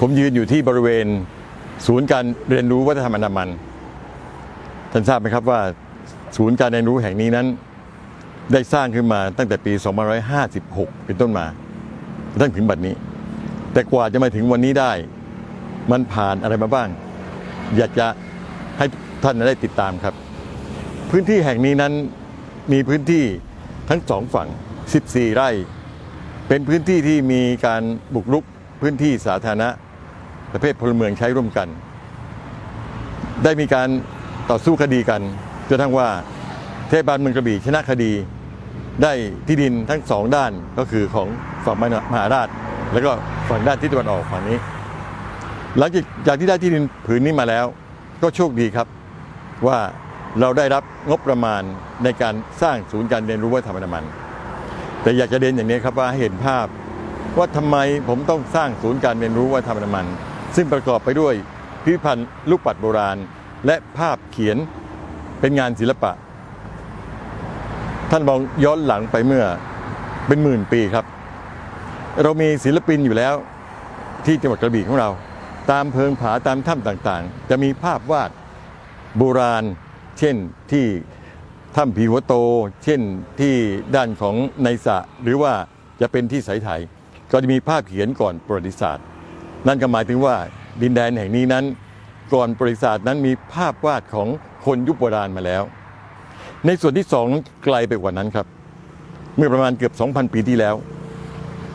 ผมยืนอยู่ที่บริเวณศูนย์การเรียนรู้วัฒนธรรมอันดามัน ท่านทราบไหมครับว่าศูนย์การเรียนรู้แห่งนี้นั้น ได้สร้างขึ้นมาตั้งแต่ปี 2556 เป็นต้นมาตั้งถึงบัดนี้ แต่กว่าจะมาถึงวันนี้ได้ มันผ่านอะไรมาบ้าง อยากจะให้ท่านได้ติดตามครับ พื้นที่แห่งนี้นั้นมีพื้นที่ทั้งสองฝั่ง 14 ไร่ เป็นพื้นที่ที่มีการบุกรุก พื้นที่สาธารณะประเภทพลเมืองใช้ร่วมกัน ได้มีการต่อสู้คดีกันจนทั้งว่าเทศบาลเมืองกระบี่ชนะคดี ได้ที่ดินทั้งสองด้านก็คือของฝั่งมหาราช แล้วก็ฝั่งด้านทิศตะวันออกฝั่งนี้ หลังจากที่ได้ที่ดินผืนนี้มาแล้ว ก็โชคดีครับว่าเราได้รับงบประมาณในการสร้างศูนย์การเรียนรู้วัฒนธรรมน้ำมัน แต่อยากจะเรียนอย่างนี้ครับว่าให้เห็นภาพ ว่าทำไมผมต้องสร้างศูนย์การเรียนรู้วัฒนธรรมน้ำมัน ซึ่งประกอบไปด้วยพิพิธภัณฑ์ลูกปัดโบราณ และภาพเขียนเป็นงานศิลปะ ท่านมองย้อนหลังไปเมื่อเป็นหมื่นปีครับ เรามีศิลปินอยู่แล้วที่จังหวัดกระบี่ของเรา ตามเพิงผาตามถ้ำต่างๆ จะมีภาพวาดโบราณ เช่นที่ถ้ำผีหัวโต เช่นที่ด้านของในสระหรือว่าจะเป็นที่สายไทย ก็จะมีภาพเขียนก่อนประวัติศาสตร์ นั่นก็หมายถึงว่าดินแดนแห่งนี้นั้น ก่อนประวัติศาสตร์นั้นมีภาพวาดของคนยุคโบราณมาแล้ว ในส่วนที่สองนั้นไกลไปกว่านั้นครับ เมื่อประมาณเกือบ 2,000 ปีที่แล้ว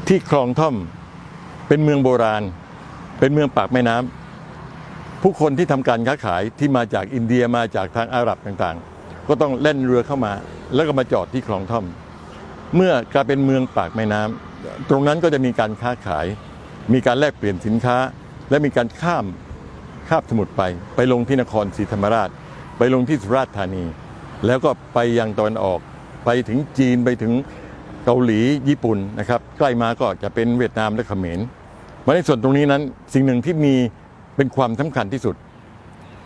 ที่คลองท่อมเป็นเมืองโบราณ เป็นเมืองปากแม่น้ำผู้คนที่ทำการค้าขายที่มาจากอินเดียมาจากทางอาหรับต่างๆ ก็ต้องเล่นเรือเข้ามา แล้วก็มาจอดที่คลองท่อม เมื่อกลายเป็นเมืองปากแม่น้ำ ตรงนั้นก็จะมีการค้าขาย มีการแลกเปลี่ยนสินค้า และมีการข้ามข้ามสมุทรไป ไปลงที่นครศรีธรรมราช ไปลงที่สุราษฎร์ธานี แล้วก็ไปยังตะวันออก ไปถึงจีนไปถึงเกาหลีญี่ปุ่นนะครับใกล้มาก็จะเป็นเวียดนามและเขมรมาในส่วนตรงนี้นั้นสิ่งหนึ่งที่มีเป็นความสำคัญที่สุด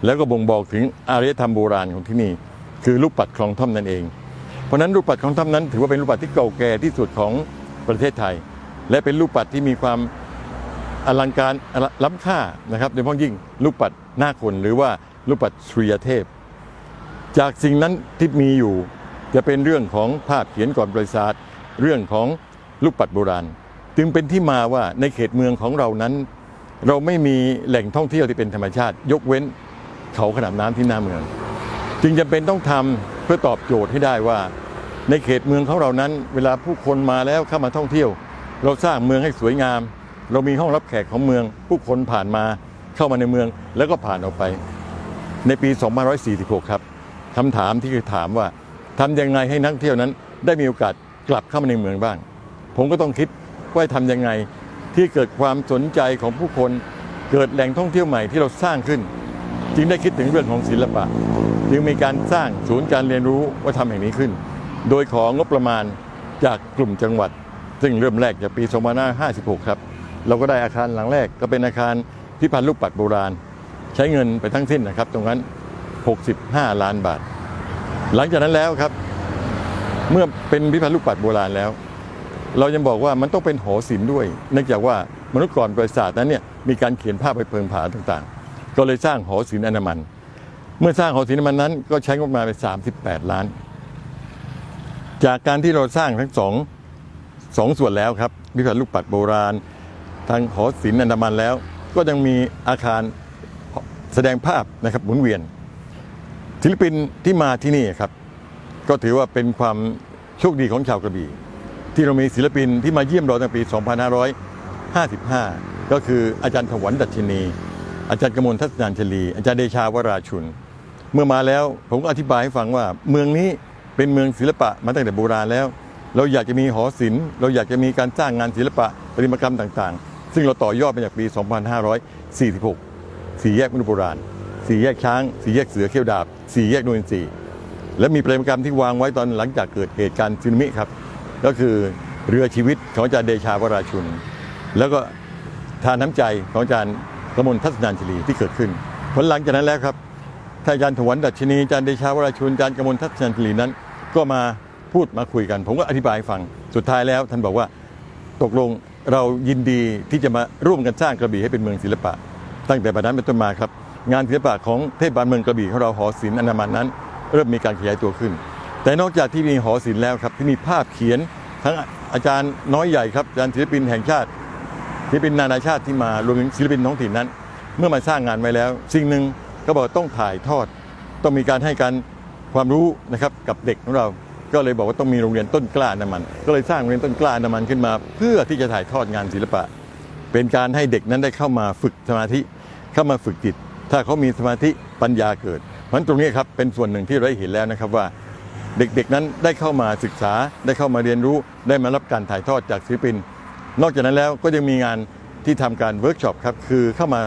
แล้วก็บ่งบอกถึงอารยธรรมโบราณของที่นี่ คือลูกปัดคลองท่อมนั่นเอง เพราะนั้นลูกปัดคลองท่อมนั้นถือว่าเป็นลูกปัดที่เก่าแก่ที่สุดของ ประเทศไทย และเป็นลูกปัดที่มีความอลังการล้ำค่านะครับโดยเฉพาะยิ่งลูกปัดหน้าคนหรือว่าลูกปัดสุริยเทพ จากสิ่งนั้นที่มีอยู่จะเป็นเรื่องของภาพเขียนก่อนบริษัทเรื่องของลูกปัดโบราณ จึงเป็นที่มาว่าในเขตเมืองของเรานั้น เราไม่มีแหล่งท่องเที่ยวที่เป็นธรรมชาติ ยกเว้นเขาขนาบน้ำที่หน้าเมือง จึงจำเป็นต้องทำเพื่อตอบโจทย์ให้ได้ว่า ในเขตเมืองของเรานั้น เวลาผู้คนมาแล้วเข้ามาท่องเที่ยว เราสร้างเมืองให้สวยงาม เรามีห้องรับแขกของเมือง ผู้คนผ่านมาเข้ามาในเมืองแล้วก็ผ่านออกไป ในปี 2546 ครับคำถามที่คือถามว่าทำยังไงให้นักเที่ยวนั้น ได้มีโอกาสกลับเข้ามาในเมืองบ้าง ผมก็ต้องคิดว่าทำยังไงที่เกิดความสนใจของผู้คน เกิดแหล่งท่องเที่ยวใหม่ที่เราสร้างขึ้น จึงได้คิดถึงเรื่องของศิลปะ จึงมีการสร้างศูนย์การเรียนรู้วัฒนธรรมแห่งนี้ขึ้น โดยของงบประมาณจากกลุ่มจังหวัด ซึ่งเริ่มแรกจากปี 2556 ครับ เราก็ได้อาคารหลังแรกก็เป็นอาคารพิพิธภัณฑ์ลูกปัดโบราณ ใช้เงินไปทั้งสิ้นนะครับ ตรงนั้น 65 ล้านบาท หลังจากนั้นแล้วครับ เมื่อเป็นพิพิธภัณฑ์ลูกปัดโบราณแล้ว เรายังบอกว่ามันต้องเป็นหอศิลป์ด้วย เนื่องจากว่ามนุษย์ก่อนประวัติศาสตร์นั้นเนี่ยมีการเขียนภาพไปเพิงผาต่างๆ ก็เลยสร้างหอศิลป์อนามัน เมื่อสร้างหอศิลป์อนามันนั้น ก็ใช้งบประมาณไป 38 ล้าน จากการที่เราสร้างทั้งสองสองส่วนแล้วครับพิพิธภัณฑ์ลูกปัดโบราณ ทางหอศิลป์อันดามันแล้ว ก็ยังมีอาคารแสดงภาพนะครับหมุนเวียนศิลปินที่มาที่นี่ครับ ก็ถือว่าเป็นความโชคดีของชาวกระบี่ ที่เรามีศิลปินที่มาเยี่ยมเราตั้งปี 2555 ก็คืออาจารย์ถวันดัชนี อาจารย์กมลทัศนานชลี อาจารย์เดชาวราชุน เมื่อมาแล้วผมก็อธิบายให้ฟังว่าเมืองนี้ เป็นเมืองศิลปะมาตั้งแต่โบราณแล้ว เราอยากจะมีหอศิลป์เราอยากจะมีการสร้างงานศิลปะประติมากรรมต่างๆ ซึ่งเราต่อยอดมาจากปี 2546 สี่แยกมนุษย์โบราณ สี่แยกช้าง สี่แยกเสือเขี้ยวดาบ สี่แยกนวลสีและมีประติมากรรมที่วางไว้ตอนหลังจากเกิดเหตุการณ์สึนามิครับ ก็คือเรือชีวิตของอาจารย์เดชาวราชุน แล้วก็ทานน้ำใจของอาจารย์กมลทัศนานชลีที่เกิดขึ้นผลหลังจากนั้นแล้วครับท่านอาจารย์ถวันดัชนีอาจารย์เดชาวราชุนอาจารย์กมลทัศนานชลีนั้น ก็มาพูดมาคุยกัน ผมก็อธิบายฟังสุดท้ายแล้ว ท่านบอกว่าตกลงเรายินดีที่จะมาร่วมกันสร้างกระบี่ให้เป็นเมืองศิลปะ ตั้งแต่บัดนั้นเป็นต้นมาครับ งานศิลปะของเทศบาลเมืองกระบี่ของเราหอศิลป์อนามันนั้น เริ่มมีการขยายตัวขึ้น แต่นอกจากที่มีหอศิลป์แล้วครับที่มีภาพเขียนทั้งอาจารย์น้อยใหญ่ครับอาจารย์ศิลปินแห่งชาติศิลปินนานาชาติที่มารวมถึงศิลปินท้องถิ่นนั้น เมื่อมาสร้างงานไว้แล้ว สิ่งหนึ่งก็บอกต้องถ่ายทอด ต้องมีการให้การ ความรู้นะครับกับเด็กของเรา ก็เลยบอกว่าต้องมีโรงเรียนต้นกล้านามัน ก็เลยสร้างโรงเรียนต้นกล้านามันขึ้นมา เพื่อที่จะถ่ายทอดงานศิลปะ เป็นการให้เด็กนั้นได้เข้ามาฝึกสมาธิเข้ามาฝึกจิต ถ้าเขามีสมาธิปัญญาเกิดเพราะฉะนั้นตรงนี้ครับเป็นส่วนหนึ่งที่เราได้เห็นแล้วนะครับว่าเด็กๆนั้นได้เข้ามาศึกษาได้เข้ามาเรียนรู้ได้มารับการถ่ายทอดจากศิลปิน นอกจากนั้นแล้วก็ยังมีงานที่ทำการเวิร์กช็อปครับคือเข้ามา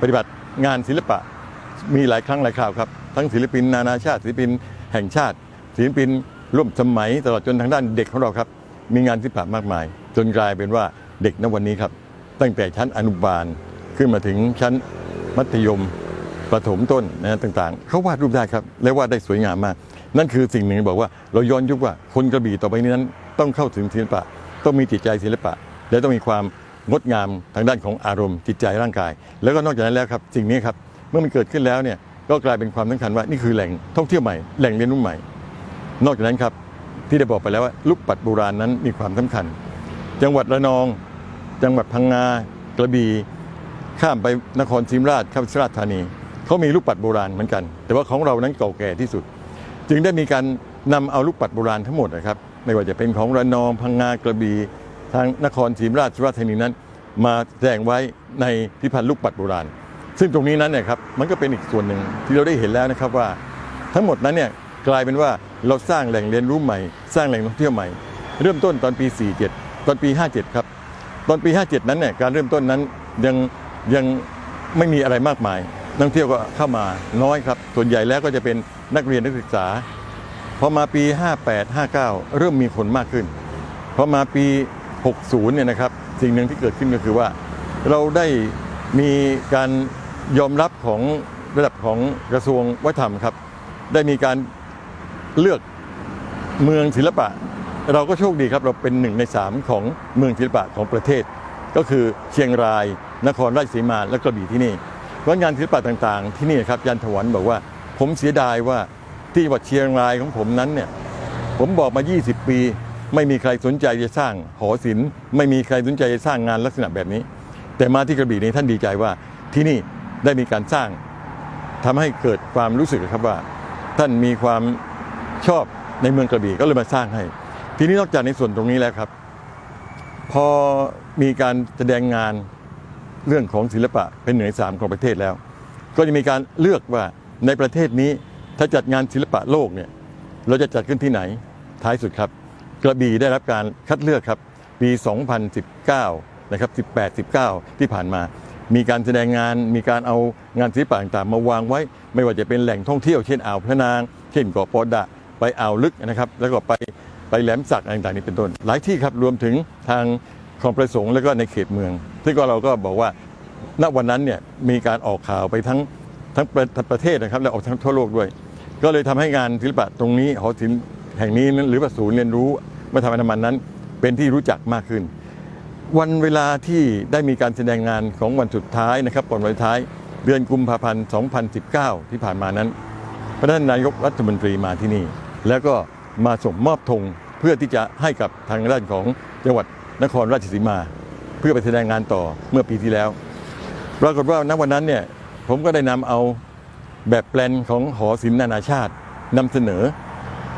ปฏิบัติงานศิลปะ มีหลายครั้งหลายคราวครับ ทั้งศิลปินนานาชาติศิลปินแห่งชาติ ศิลปินร่วมสมัยตลอดจนทางด้านเด็กของเราครับ มีงานศิลปะมากมาย จนกลายเป็นว่าเด็กณวันนี้ครับ ตั้งแต่ชั้นอนุบาลขึ้นมาถึงชั้นมัธยมประถมต้นนะต่างๆเขาวาดรูปได้ครับ และวาดได้สวยงามมาก นั่นคือสิ่งหนึ่งบอกว่าเราย้อนยุคว่าคนกระบี่ต่อไปนี้นั้นต้องเข้าถึงศิลปะ ต้องมีจิตใจศิลปะ และต้องมีความงดงามทางด้านของอารมณ์จิตใจร่างกาย แล้วก็นอกจากนั้นแล้วครับ สิ่งนี้ครับ เมื่อมันเกิดขึ้นแล้วเนี่ยก็กลายเป็นความสำคัญว่านี่คือแหล่งท่องเที่ยวใหม่แหล่งเรียนรู้ใหม่ นอกจากนั้นครับที่ได้บอกไปแล้วว่าลูกปัดโบราณนั้นมีความสำคัญ จังหวัดระนอง จังหวัดพังงากระบี่ข้ามไปนครศรีรรมราชข้ามสุราษฎร์ธานีเขามีลูกปัดโบราณเหมือนกัน แต่ว่าของเรานั้นเก่าแก่ที่สุด จึงได้มีการนำเอาลูกปัดโบราณทั้งหมดนะครับ ไม่ว่าจะเป็นของระนองพังงากระบี่ทางนครศรีมราชสุราษฎร์ธานีนั้น มาแสดงไว้ในพิพิธภัณฑ์ลูกปัดโบราณ ซึ่งตรงนี้นั้นเนี่ยครับมันก็เป็นอีกส่วนหนึ่งที่เราได้เห็นแล้วนะครับว่า ทั้งหมดนั้นเนี่ยกลายเป็นว่าเราสร้างแหล่งเรียนรู้ใหม่ สร้างแหล่งท่องเที่ยวใหม่ เริ่มต้นตอนปี 47 ตอนปี 57 ครับ ตอนปี 57 นั้นเนี่ยการเริ่มต้นนั้นยังยังไม่มีอะไรมากมาย นักท่องเที่ยวก็เข้ามาน้อยครับ ส่วนใหญ่แล้วก็จะเป็นนักเรียนนักศึกษาพอมาปี 58 59 เริ่มมีคนมากขึ้นพอมาปี 60 เนี่ยนะครับ สิ่งหนึ่งที่เกิดขึ้นก็คือว่า เราได้มีการ ยอมรับของระดับของกระทรวงวัฒนธรรมครับ ได้มีการเลือกเมืองศิลปะ เราก็โชคดีครับ เราเป็นหนึ่งในสามของเมืองศิลปะของประเทศ ก็คือเชียงราย นครราชสีมาและกระบี่ที่นี่เพราะงานศิลปะต่างๆ ที่นี่ครับยันถวันบอกว่า ผมเสียดายว่าที่จังหวัดเชียงรายของผมนั้นเนี่ยผมบอกมา 20 ปี ไม่มีใครสนใจจะสร้างหอศิลป์ไม่มีใครสนใจจะสร้างงานลักษณะแบบนี้ แต่มาที่กระบี่นี้ท่านดีใจว่าที่นี่ ได้มีการสร้างทำให้เกิดความรู้สึกครับว่า ท่านมีความชอบในเมืองกระบี่ก็เลยมาสร้างให้ ทีนี้นอกจากในส่วนตรงนี้แล้วครับ พอมีการแสดงงานเรื่องของศิลปะเป็นหนึ่งในสามของประเทศแล้ว ก็จะมีการเลือกว่าในประเทศนี้ถ้าจัดงานศิลปะโลกเนี่ยเราจะจัดขึ้นที่ไหนท้ายสุดครับ กระบี่ได้รับการคัดเลือกครับปี 2019 นะครับ 18 19 ที่ผ่านมา มีการแสดงงานมีการเอางานศิลปะต่างๆ มาวางไว้ ไม่ว่าจะเป็นแหล่งท่องเที่ยวเช่นอ่าวพระนาง เช่นเกาะปอดะไปอ่าวลึกนะครับ แล้วก็ไปไปแหลมสักอะไรต่างๆนี้เป็นต้น หลายที่ครับรวมถึงทางคลองประสงค์แล้วก็ในเขตเมือง ซึ่งก็เราก็บอกว่าณวันนั้นเนี่ยมีการออกข่าวไปทั้งทั้งประเทศนะครับและออกทั้งทั่วโลกด้วย ก็เลยทำให้งานศิลปะตรงนี้หอศิลป์แห่งนี้หรือว่าศูนย์เรียนรู้วัฒนธรรมน้ำมันนั้น เป็นที่รู้จักมากขึ้น วันเวลาที่ได้มีการแสดงงานของวันสุดท้ายนะครับก่อนวันท้าย เดือนกุมภาพันธ์ 2019 ที่ผ่านมานั้นพระท่านนายกรัฐมนตรีมาที่นี่ แล้วก็มาส่งมอบธงเพื่อที่จะให้กับทางด้านของจังหวัดนครราชสีมา เพื่อไปแสดงงานต่อเมื่อปีที่แล้วปรากฏว่าณวันนั้นเนี่ยผมก็ได้นำเอาแบบแปลนของหอศิลป์นานาชาตินำเสนอ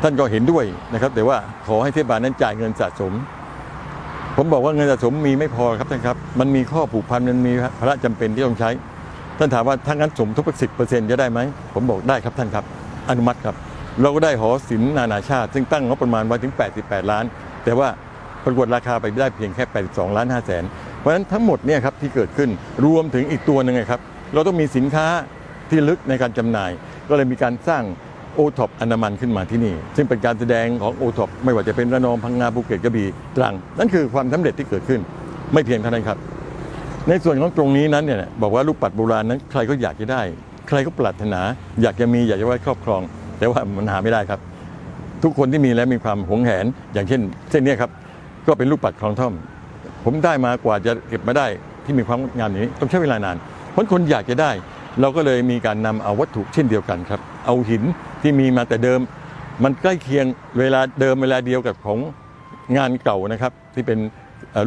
ท่านก็เห็นด้วยนะครับ แต่ว่าขอให้เทศบาลนั้นจ่ายเงินสะสม ผมบอกว่าเงินสะสมมีไม่พอครับท่านครับ มันมีข้อผูกพันมันมีภาระจำเป็นที่ต้องใช้ ท่านถามว่าถ้างั้นสมทบสิบเปอร์เซ็นต์จะได้ไหม ผมบอกได้ครับท่านครับ อนุมัติครับ เราก็ได้หอศิลป์นานาชาติ ซึ่งตั้งงบประมาณไว้ถึง 88 ล้าน แต่ว่าประกวดราคาไปได้เพียงแค่ 82 ล้าน5แสน เพราะฉะนั้นทั้งหมดเนี่ยครับที่เกิดขึ้นรวมถึงอีกตัวหนึ่งครับ เราต้องมีสินค้าที่ลึกในการจำหน่าย ก็เลยมีการสร้าง โอท็อปอนามันขึ้นมาที่นี่ ซึ่งเป็นการแสดงของโอท็อปไม่ว่าจะเป็นระนองพังงาภูเก็ตกระบี่ตรัง นั่นคือความสำเร็จที่เกิดขึ้น ไม่เพียงเท่านั้นครับ ในส่วนของตรงนี้นั้นเนี่ยบอกว่าลูกปัดโบราณนั้นใครก็อยากจะได้ ใครก็ปรารถนา อยากจะมีอยากจะไว้ครอบครอง แต่ว่ามันหาไม่ได้ครับ ทุกคนที่มีแล้วมีความหวงแหน อย่างเช่นเช่นนี้ครับก็เป็นลูกปัดคลองท่อม ผมได้มากว่าจะเก็บมาได้ที่มีความงดงามอย่างนี้ต้องใช้เวลานานเพราะคนอยากจะได้ เราก็เลยมีการนำเอาวัตถุเช่นเดียวกันครับ เอาหินที่มีมาแต่เดิม มันใกล้เคียงเวลาเดิมเวลาเดียวกับของงานเก่านะครับ ที่เป็น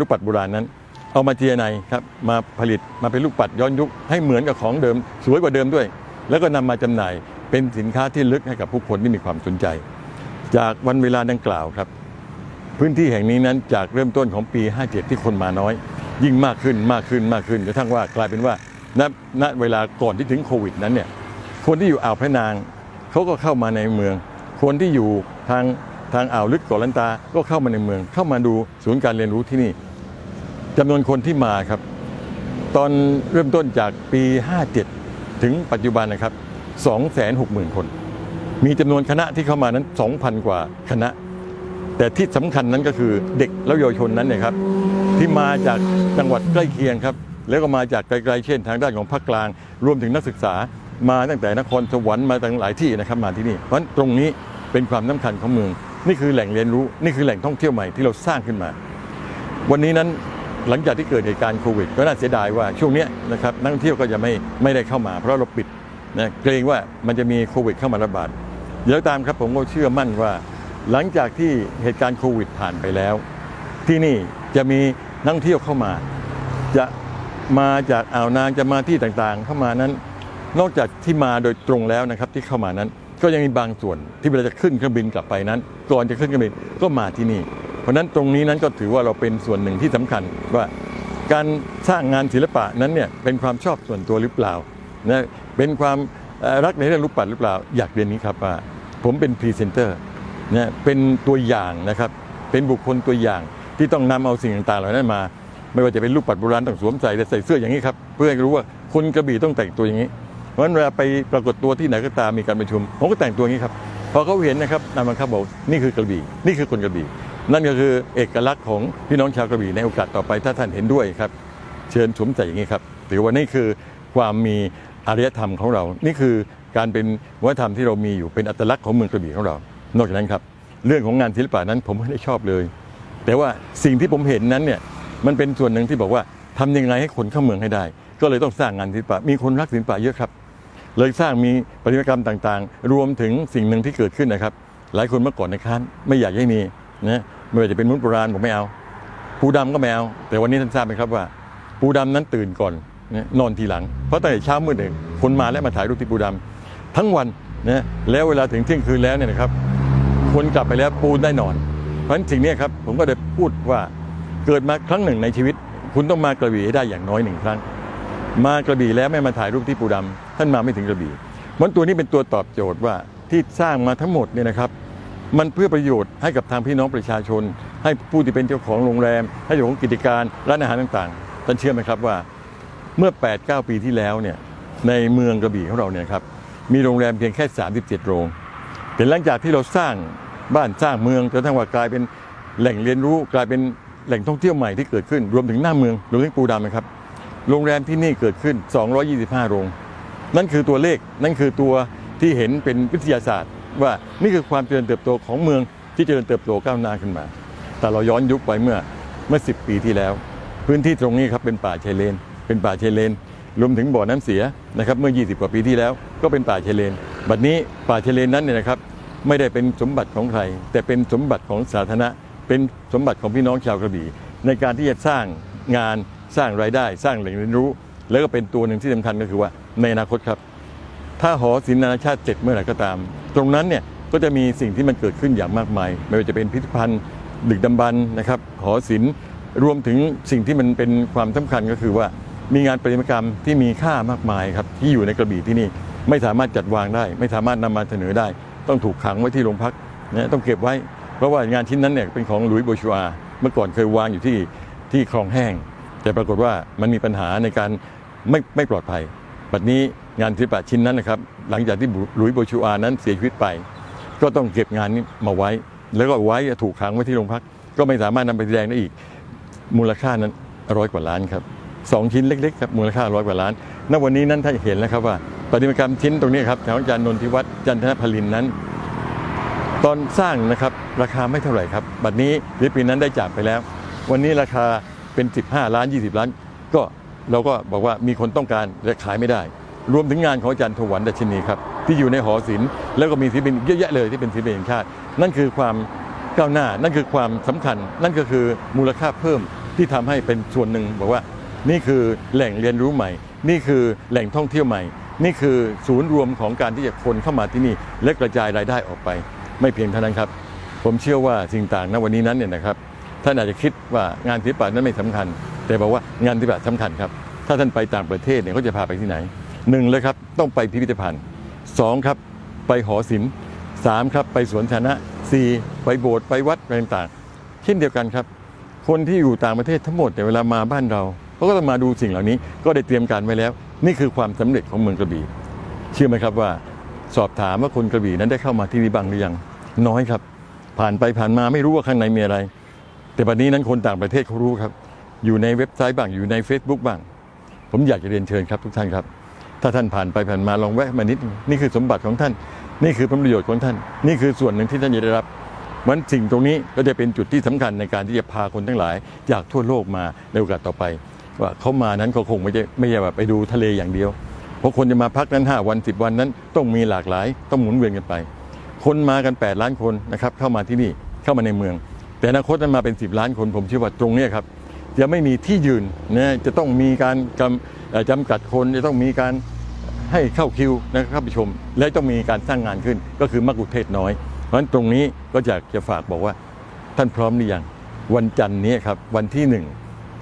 ลูกปัดโบราณนั้น เอามาเจียไนครับมาผลิตมาเป็นลูกปัดย้อนยุคให้เหมือนกับของเดิม สวยกว่าเดิมด้วย แล้วก็นำมาจำหน่ายเป็นสินค้าที่ลึกให้กับผู้คนที่มีความสนใจ จากวันเวลาดังกล่าวครับ พื้นที่แห่งนี้นั้นจากเริ่มต้นของปี 57 ที่คนมาน้อย ยิ่งมากขึ้นมากขึ้นมากขึ้นจนกระทั่งว่ากลายเป็นว่า ณณเวลาก่อนที่ถึงโควิดนั้นเนี่ยคนที่อยู่อ่าวพระนางเขาก็เข้ามาในเมือง คนที่อยู่ทางทางอ่าวลึกเกาะลันตาก็เข้ามาในเมือง เข้ามาดูศูนย์การเรียนรู้ที่นี่จำนวนคนที่มาครับ ตอนเริ่มต้นจากปี 57 ถึงปัจจุบันนะครับ 260,000 คน มีจำนวนคณะที่เข้ามานั้น 2,000 กว่าคณะ แต่ที่สำคัญนั้นก็คือเด็กและเยาวชนนั้นเนี่ยครับที่มาจากจังหวัดใกล้เคียงครับ แล้วก็มาจากไกลๆเช่นทางด้านของภาคกลาง รวมถึงนักศึกษามาตั้งแต่นครสวรรค์มาตั้งหลายที่นะครับมาที่นี่ เพราะฉะนั้นตรงนี้เป็นความสำคัญของเมือง นี่คือแหล่งเรียนรู้นี่คือแหล่งท่องเที่ยวใหม่ที่เราสร้างขึ้นมา วันนี้นั้นหลังจากที่เกิดเหตุการณ์โควิด ก็น่าเสียดายว่าช่วงนี้นะครับนักท่องเที่ยวก็จะไม่ไม่ได้เข้ามา เพราะเราปิดนะเกรงว่ามันจะมีโควิดเข้ามาระบาดเดี๋ยวตามครับผมก็เชื่อมั่นว่า หลังจากที่เหตุการณ์โควิดผ่านไปแล้ว ที่นี่จะมีนักท่องเที่ยวเข้ามา จะ มาจากอ่าวนางจะมาที่ต่างๆ เข้ามานั้น นอกจากที่มาโดยตรงแล้วนะครับที่เข้ามานั้น ก็ยังมีบางส่วนที่เวลาจะขึ้นเครื่องบินกลับไปนั้นก่อนจะขึ้นเครื่องบินก็มาที่นี่ เพราะนั้นตรงนี้นั้นก็ถือว่าเราเป็นส่วนหนึ่งที่สำคัญว่าการสร้างงานศิลปะนั้นเนี่ยเป็นความชอบส่วนตัวหรือเปล่านะเป็นความรักในเรื่องรูปปัดหรือเปล่า อยากเรียนนี้ครับว่าผมเป็นพรีเซนเตอร์นะเป็นตัวอย่างนะครับเป็นบุคคลตัวอย่างที่ต้องนำเอาสิ่งต่างๆเหล่านั้นมา ไม่ว่าจะเป็นรูปปัดโบราณต้องสวมใส่แต่ใส่เสื้ออย่างนี้ครับเพื่อให้รู้ว่าคนกระบี่ต้องแต่งตัวอย่างนี้ เพราะฉะนั้นเวลาไปปรากฏตัวที่ไหนก็ตามมีการประชุมผมก็แต่งตัวอย่างนี้ครับพอเขาเห็นนะครับนายบังคับบอกนี่คือกระบี่นี่คือคนกระบี่ นั่นก็คือเอกลักษณ์ของพี่น้องชาวกระบี่ในโอกาสต่อไปถ้าท่านเห็นด้วยครับ เชิญสวมใส่อย่างนี้ครับถือว่านี่คือความมีอารยธรรมของเรา นี่คือการเป็นวัฒนธรรมที่เรามีอยู่เป็นอัตลักษณ์ของเมืองกระบี่ของเรา นอกจากนั้นครับ เรื่องของงานศิลปะนั้นผมไม่ได้ชอบเลย แต่ว่าสิ่งที่ผมเห็นนั้นเนี่ย มันเป็นส่วนหนึ่งที่บอกว่าทำยังไงให้คนเข้าเมืองให้ได้ ก็เลยต้องสร้างงานศิลปะ มีคนรักศิลปะเยอะครับ เลยสร้างมีปฏิมากรรมต่างๆ รวมถึงสิ่งหนึ่งที่เกิดขึ้นนะครับ หลายคนเมื่อก่อนนะครับไม่อยากให้มีนะไม่ว่าจะเป็นมุ้นโบราณผมไม่เอา ปูดำก็ไม่เอา แต่วันนี้ท่านทราบไหมครับว่า ปูดำนั้นตื่นก่อนนอนทีหลัง เพราะตั้งแต่เช้ามืดเองคนมาแล้วมาถ่ายรูปที่ปูดำทั้งวันนะแล้วเวลาถึงเที่ยงคืนแล้วเนี่ยนะครับคนกลับไปแล้วปูได้นอน เพราะฉะนั้นสิ่งนี้ครับผมก็ได้พูดว่า เกิดมาครั้งหนึ่งในชีวิต คุณต้องมากระบี่ให้ได้อย่างน้อยหนึ่งครั้ง มากระบี่แล้วไม่มาถ่ายรูปที่ปูดำท่านมาไม่ถึงกระบี่มันตัวนี้เป็นตัวตอบโจทย์ว่าที่สร้างมาทั้งหมดเนี่ยนะครับ มันเพื่อประโยชน์ให้กับทางพี่น้องประชาชน ให้ผู้ที่เป็นเจ้าของโรงแรม ให้เจ้าของกิจการร้านอาหารต่างๆท่านเชื่อไหมครับว่าเมื่อ 8-9 ปีที่แล้วเนี่ยในเมืองกระบี่ของเราเนี่ยครับมีโรงแรมเพียงแค่ 37 โรงแต่หลังจากที่เราสร้างบ้านสร้างเมืองจนทั้งว่ากลายเป็นแหล่งเรียนรู้กลายเป็น แหล่งท่องเที่ยวใหม่ที่เกิดขึ้น รวมถึงหน้าเมืองรวมถึงปูดำนะครับ โรงแรมที่นี่เกิดขึ้น 225 โรง นั่นคือตัวเลขนั่นคือตัวที่เห็นเป็นวิทยาศาสตร์ ว่านี่คือความเจริญเติบโตของเมืองที่เจริญเติบโตก้าวหน้าขึ้นมา แต่เราย้อนยุคไปเมื่อเมื่อ 10 ปีที่แล้ว พื้นที่ตรงนี้ครับเป็นป่าชายเลน เป็นป่าชายเลน รวมถึงบ่อน้ำเสียนะครับเมื่อ 20 กว่าปีที่แล้ว ก็เป็นป่าชายเลน บัดนี้ป่าชายเลนนั้นเนี่ยนะครับไม่ได้เป็นสมบัติของใคร แต่เป็นสมบัติของสาธารณะ เป็นสมบัติของพี่น้องชาวกระบี่ ในการที่จะสร้างงานสร้างรายได้ สร้างแหล่งเรียนรู้ แล้วก็เป็นตัวหนึ่งที่สำคัญก็คือว่าในอนาคตครับ ถ้าหอศิลป์นานาชาติเสร็จเมื่อไหร่ก็ตาม ตรงนั้นเนี่ยก็จะมีสิ่งที่มันเกิดขึ้นอย่างมากมาย ไม่ว่าจะเป็นพิพิธภัณฑ์ดึกดำบรรนะครับหอศิลป์รวมถึงสิ่งที่มันเป็นความสำคัญก็คือว่ามีงานประติมากรรมที่มีค่ามากมายครับที่อยู่ในกระบี่ที่นี่ไม่สามารถจัดวางได้ ไม่สามารถนำมาเสนอได้ ต้องถูกขังไว้ที่โรงพักนะต้องเก็บไว้ เพราะว่างานชิ้นนั้นเนี่ยเป็นของหลุยส์โบชัวเมื่อก่อนเคยวางอยู่ที่ที่คลองแห้ง แต่ปรากฏว่ามันมีปัญหาในการไม่ไม่ปลอดภัยบัดนี้งานศิลปะชิ้นนั้นนะครับ หลังจากที่หลุยส์โบชัวนั้นเสียชีวิตไป ก็ต้องเก็บงานนี้มาไว้ แล้วก็ไว้ถูกขังไว้ที่โรงพัก ก็ไม่สามารถนำไปแสดงได้อีกมูลค่านั้นร้อยกว่าล้านครับสองชิ้นเล็กๆครับมูลค่าร้อยกว่าล้าน ณ วันนี้นั้นถ้านเห็นแล้วครับว่าประติมากรรมชิ้นตรงนี้ครับแถวอาจารย์นนทิวัฒน์จันทนพลินนั้น ตอนสร้างนะครับราคาไม่เท่าไหร่ครับ บัดนี้ศิลปินนั้นได้จากไปแล้ว วันนี้ราคาเป็น 15 ล้าน 20 ล้าน ก็เราก็บอกว่ามีคนต้องการและขายไม่ได้ รวมถึงงานของอาจารย์ถวันดัชนีครับ ที่อยู่ในหอศิลป์แล้วก็มีศิลปินเยอะแยะเลยที่เป็นศิลปินแห่งชาติ นั่นคือความก้าวหน้า นั่นคือความสำคัญ นั่นก็คือมูลค่าเพิ่มที่ทำให้เป็นส่วนหนึ่งบอกว่า นี่คือแหล่งเรียนรู้ใหม่ นี่คือแหล่งท่องเที่ยวใหม่ นี่คือศูนย์รวมของการที่จะคนเข้ามาที่นี่และกระจายรายได้ออกไป ไม่เพียงเท่านั้นครับ ผมเชื่อว่าสิ่งต่างณวันนี้นั้นเนี่ยนะครับท่านอาจจะคิดว่างานศิลปะนั้นไม่สำคัญ แต่บอกว่างานศิลปะสำคัญครับ ถ้าท่านไปต่างประเทศเนี่ยเขาจะพาไปที่ไหนหนึ่งเลยครับ ต้องไปพิพิธภัณฑ์สองครับ ไปหอศิลป์สามครับ ไปสวนสาธารณะสี่ไปโบสถ์ไปวัดอะไรต่างๆเช่นเดียวกันครับ คนที่อยู่ต่างประเทศทั้งหมดเนี่เวลามาบ้านเราเขาก็ต้องมาดูสิ่งเหล่านี้ ก็ได้เตรียมการไว้แล้ว นี่คือความสำเร็จของเมืองกระบี่เชื่อไหมครับว่า สอบถามว่าคนกระบี่นั้นได้เข้ามาที่นี่บ้างหรือยัง น้อยครับ ผ่านไปผ่านมาไม่รู้ว่าข้างในมีอะไร แต่บัดนี้นั้นคนต่างประเทศเขารู้ครับ อยู่ในเว็บไซต์บ้างอยู่ใน Facebook บ้าง ผมอยากจะเรียนเชิญครับทุกท่านครับ ถ้าท่านผ่านไปผ่านมาลองแวะมานิด นี่คือสมบัติของท่าน นี่คือผลประโยชน์ของท่าน นี่คือส่วนหนึ่งที่ท่านจะได้รับมันสิ่งตรงนี้ก็จะเป็นจุดที่สำคัญในการที่จะพาคนทั้งหลายจากทั่วโลกมาในโอกาสต่อไป ว่าเขามานั้นเขาคงไม่ใช่ไม่ใช่แบบไปดูทะเลอย่างเดียว เพราะคนจะมาพักนั้น 5 วัน 10 วันนั้นต้องมีหลากหลาย ต้องหมุนเวียนกันไป คนมากัน 8 ล้านคนนะครับเข้ามาที่นี่เข้ามาในเมือง แต่อนาคตนั้นมาเป็น 10 ล้านคนผมเชื่อว่าตรงนี้ครับจะไม่มีที่ยืนนะจะต้องมีการจำจำกัดคนจะต้องมีการให้เข้าคิวนะครับเข้าไปชม และต้องมีการสร้างงานขึ้น ก็คือมักคุเทศน้อย เพราะฉะนั้นตรงนี้ก็อยากจะฝากบอกว่าท่านพร้อมหรือยังวันจันทร์นี้ครับวันที่หนึ่ง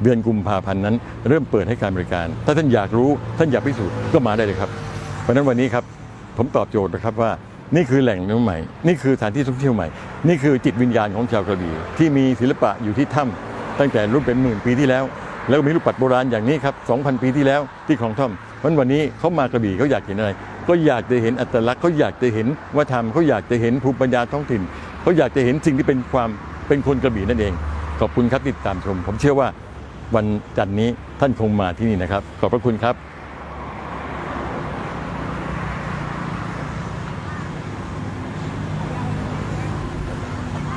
เดือนกุมภาพันธ์นั้น เริ่มเปิดให้การบริการ ถ้าท่านอยากรู้ท่านอยากพิสูจน์ก็มาได้เลยครับ เพราะฉะนั้นวันนี้ครับผมตอบโจทย์นะครับว่า นี่คือแหล่งน้ำใหม่ นี่คือสถานที่ท่องเที่ยวใหม่ นี่คือจิตวิญญาณของชาวกระบี่ที่มีศิลปะอยู่ที่ถ้ำตั้งแต่รุ่นเป็นหมื่นปีที่แล้ว แล้วมีรูปปัดโบราณอย่างนี้ครับ 2,000 ปีที่แล้วที่คลองท่อมเพราะฉะนั้นวันนี้เขามากระบี่เขาอยากเห็นอะไร ก็อยากจะเห็นอัตลักษณ์เขาอยากจะเห็นวัฒนธรรมเขาอยากจะเห็นภูมิปัญญาท้องถิ่นเขาอยากจะเห็นสิ่งที่เป็นความเป็นคนกระบี่นั่นเอง ขอบคุณครับติดตามชม ผมเชื่อว่าวันจันทร์นี้ท่านคงมาที่นี่นะครับ ขอบพระคุณครับ